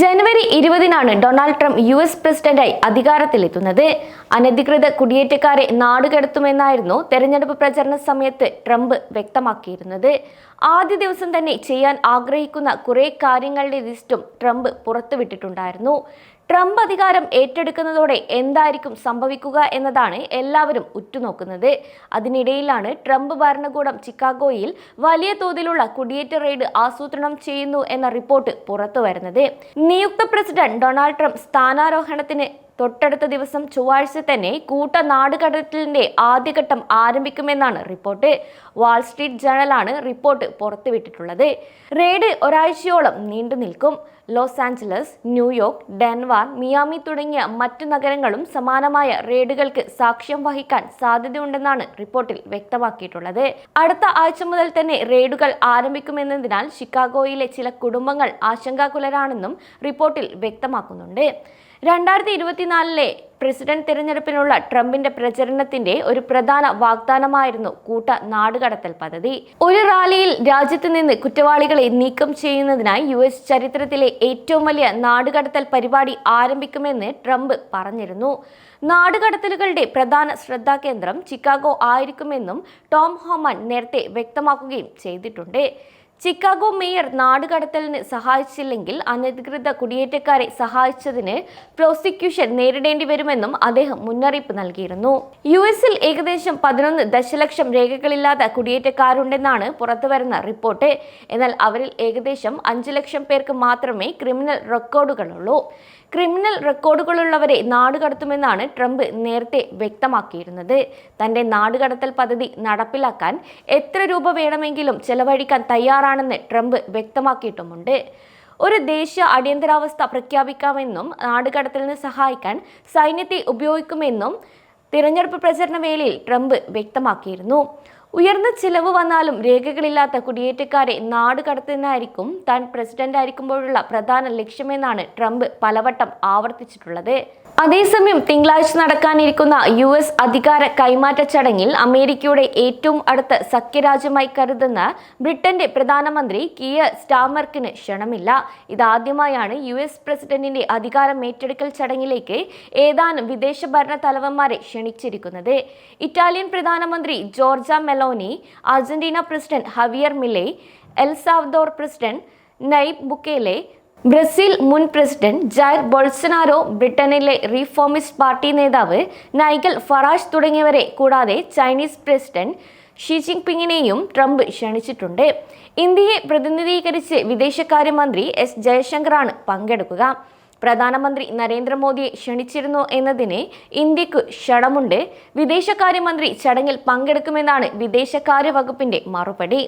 ജനുവരി ഇരുപതിനാണ് Donald Trump U S പ്രസിഡന്റായി അധികാരത്തിലെത്തുന്നത്. അനധികൃത കുടിയേറ്റക്കാരെ നാടുകടത്തുമെന്നായിരുന്നു തെരഞ്ഞെടുപ്പ് പ്രചരണ സമയത്ത് ട്രംപ് വ്യക്തമാക്കിയിരുന്നത്. ആദ്യ ദിവസം തന്നെ ചെയ്യാൻ ആഗ്രഹിക്കുന്ന കുറേ കാര്യങ്ങളുടെ ലിസ്റ്റും ട്രംപ് പുറത്തുവിട്ടിട്ടുണ്ടായിരുന്നു. ട്രംപ് അധികാരം ഏറ്റെടുക്കുന്നതോടെ എന്തായിരിക്കും സംഭവിക്കുക എന്നതാണ് എല്ലാവരും ഉറ്റുനോക്കുന്നത്. അതിനിടയിലാണ് ട്രംപ് ഭരണകൂടം ചിക്കാഗോയിൽ വലിയ തോതിലുള്ള കുടിയേറ്റ റെയ്ഡ് ആസൂത്രണം ചെയ്യുന്നു എന്ന റിപ്പോർട്ട് പുറത്തുവരുന്നത്. നിയുക്ത പ്രസിഡന്റ് ഡൊണാൾഡ് ട്രംപ് സ്ഥാനാരോഹണത്തിന് തൊട്ടടുത്ത ദിവസം ചൊവ്വാഴ്ച തന്നെ കൂട്ട നാടുകടത്തലിന്റെ ആദ്യഘട്ടം ആരംഭിക്കുമെന്നാണ് റിപ്പോർട്ട്. വാൾസ്ട്രീറ്റ് ജേണലാണ് റിപ്പോർട്ട് പുറത്തുവിട്ടിട്ടുള്ളത്. റെയ്ഡ് ഒരാഴ്ചയോളം നീണ്ടു നിൽക്കും. Los Angeles New York Denver Miami തുടങ്ങിയ മറ്റു നഗരങ്ങളും സമാനമായ റെയ്ഡുകൾക്ക് സാക്ഷ്യം വഹിക്കാൻ സാധ്യതയുണ്ടെന്നാണ് റിപ്പോർട്ടിൽ വ്യക്തമാക്കിയിട്ടുള്ളത്. അടുത്ത ആഴ്ച മുതൽ തന്നെ റെയ്ഡുകൾ ആരംഭിക്കുമെന്നതിനാൽ ഷിക്കാഗോയിലെ ചില കുടുംബങ്ങൾ ആശങ്കാകുലരാണെന്നും റിപ്പോർട്ടിൽ വ്യക്തമാക്കുന്നുണ്ട്. രണ്ടായിരത്തി ഇരുപത്തിനാലിലെ പ്രസിഡന്റ് തിരഞ്ഞെടുപ്പിനുള്ള ട്രംപിന്റെ പ്രചരണത്തിന്റെ ഒരു പ്രധാന വാഗ്ദാനമായിരുന്നു കൂട്ട നാടുകടത്തൽ പദ്ധതി. ഒരു റാലിയിൽ രാജ്യത്ത് നിന്ന് കുറ്റവാളികളെ നീക്കം ചെയ്യുന്നതിനായി യു എസ് ചരിത്രത്തിലെ ഏറ്റവും വലിയ നാടുകടത്തൽ പരിപാടി ആരംഭിക്കുമെന്ന് ട്രംപ് പറഞ്ഞിരുന്നു. നാടുകടത്തലുകളുടെ പ്രധാന ശ്രദ്ധാകേന്ദ്രം ചിക്കാഗോ ആയിരിക്കുമെന്നും ടോം ഹോമൻ നേരത്തെ വ്യക്തമാക്കുകയും ചെയ്തിട്ടുണ്ട്. ചിക്കാഗോ മേയർ നാടുകടത്തലിന് സഹായിച്ചില്ലെങ്കിൽ അനധികൃത കുടിയേറ്റക്കാരെ സഹായിച്ചതിന് പ്രോസിക്യൂഷൻ നേരിടേണ്ടി വരുമെന്നും അദ്ദേഹം മുന്നറിയിപ്പ് നൽകിയിരുന്നു. യു എസിൽ ഏകദേശം പതിനൊന്ന് ദശലക്ഷം രേഖകളില്ലാത്ത കുടിയേറ്റക്കാരുണ്ടെന്നാണ് പുറത്തുവരുന്ന റിപ്പോർട്ട്. എന്നാൽ അവരിൽ ഏകദേശം അഞ്ച് ലക്ഷം പേർക്ക് മാത്രമേ ക്രിമിനൽ റെക്കോർഡുകളുള്ളൂ. ക്രിമിനൽ റെക്കോർഡുകളുള്ളവരെ നാടുകടത്തുമെന്നാണ് ട്രംപ് നേരത്തെ വ്യക്തമാക്കിയിരുന്നത്. തന്റെ നാടുകടത്തൽ പദ്ധതി നടപ്പിലാക്കാൻ എത്ര രൂപ വേണമെങ്കിലും ചെലവഴിക്കാൻ തയ്യാറാണെന്ന് ട്രംപ് വ്യക്തമാക്കിയിട്ടുമുണ്ട്. ഒരു ദേശീയ അടിയന്തരാവസ്ഥ പ്രഖ്യാപിക്കാമെന്നും നാടുകടത്തലിന് സഹായിക്കാൻ സൈന്യത്തെ ഉപയോഗിക്കുമെന്നും തിരഞ്ഞെടുപ്പ് പ്രചരണ വേളയിൽ ട്രംപ് വ്യക്തമാക്കിയിരുന്നു. ഉയർന്ന ചിലവ് വന്നാലും രേഖകളില്ലാത്ത കുടിയേറ്റക്കാരെ നാട് കടത്തുന്നതായിരിക്കും താൻ പ്രസിഡന്റായിരിക്കുമ്പോഴുള്ള പ്രധാന ലക്ഷ്യമെന്നാണ് ട്രംപ് പലവട്ടം ആവർത്തിച്ചിട്ടുള്ളത്. അതേസമയം തിങ്കളാഴ്ച നടക്കാനിരിക്കുന്ന യു എസ് അധികാര കൈമാറ്റ ചടങ്ങിൽ അമേരിക്കയുടെ ഏറ്റവും അടുത്ത സഖ്യരാജ്യമായി കരുതുന്ന ബ്രിട്ടന്റെ പ്രധാനമന്ത്രി കിയ സ്റ്റാമർക്കിന് ക്ഷണമില്ല. ഇതാദ്യമായാണ് യു എസ് പ്രസിഡന്റിന്റെ അധികാരം ഏറ്റെടുക്കൽ ചടങ്ങിലേക്ക് ഏതാനും വിദേശ ഭരണ തലവന്മാരെ ക്ഷണിച്ചിരിക്കുന്നത്. ഇറ്റാലിയൻ പ്രധാനമന്ത്രി Giorgia Meloni Argentina president Javier Milei El Salvador president Nayib Bukele Brazil മുൻ പ്രസിഡന്റ് ജയർ ബോൾസനാരോ ബ്രിട്ടനിലെ റീഫോമിസ്റ്റ് പാർട്ടി നേതാവ് നൈഗൽ ഫറാഷ് തുടങ്ങിയവരെ കൂടാതെ ചൈനീസ് പ്രസിഡന്റ് ഷി ജിൻപിങ്ങിനെയും ട്രംപ് ക്ഷണിച്ചിട്ടുണ്ട്. ഇന്ത്യയെ പ്രതിനിധീകരിച്ച് വിദേശകാര്യമന്ത്രി എസ് ജയശങ്കറാണ് പങ്കെടുക്കുക. പ്രധാനമന്ത്രി നരേന്ദ്രമോദിയെ ക്ഷണിച്ചിരുന്നു എന്നതിന് ഇന്ത്യയ്ക്ക് ക്ഷണമുണ്ട്. വിദേശകാര്യമന്ത്രി ചടങ്ങിൽ പങ്കെടുക്കുമെന്നാണ് വിദേശകാര്യ വകുപ്പിന്റെ മറുപടി.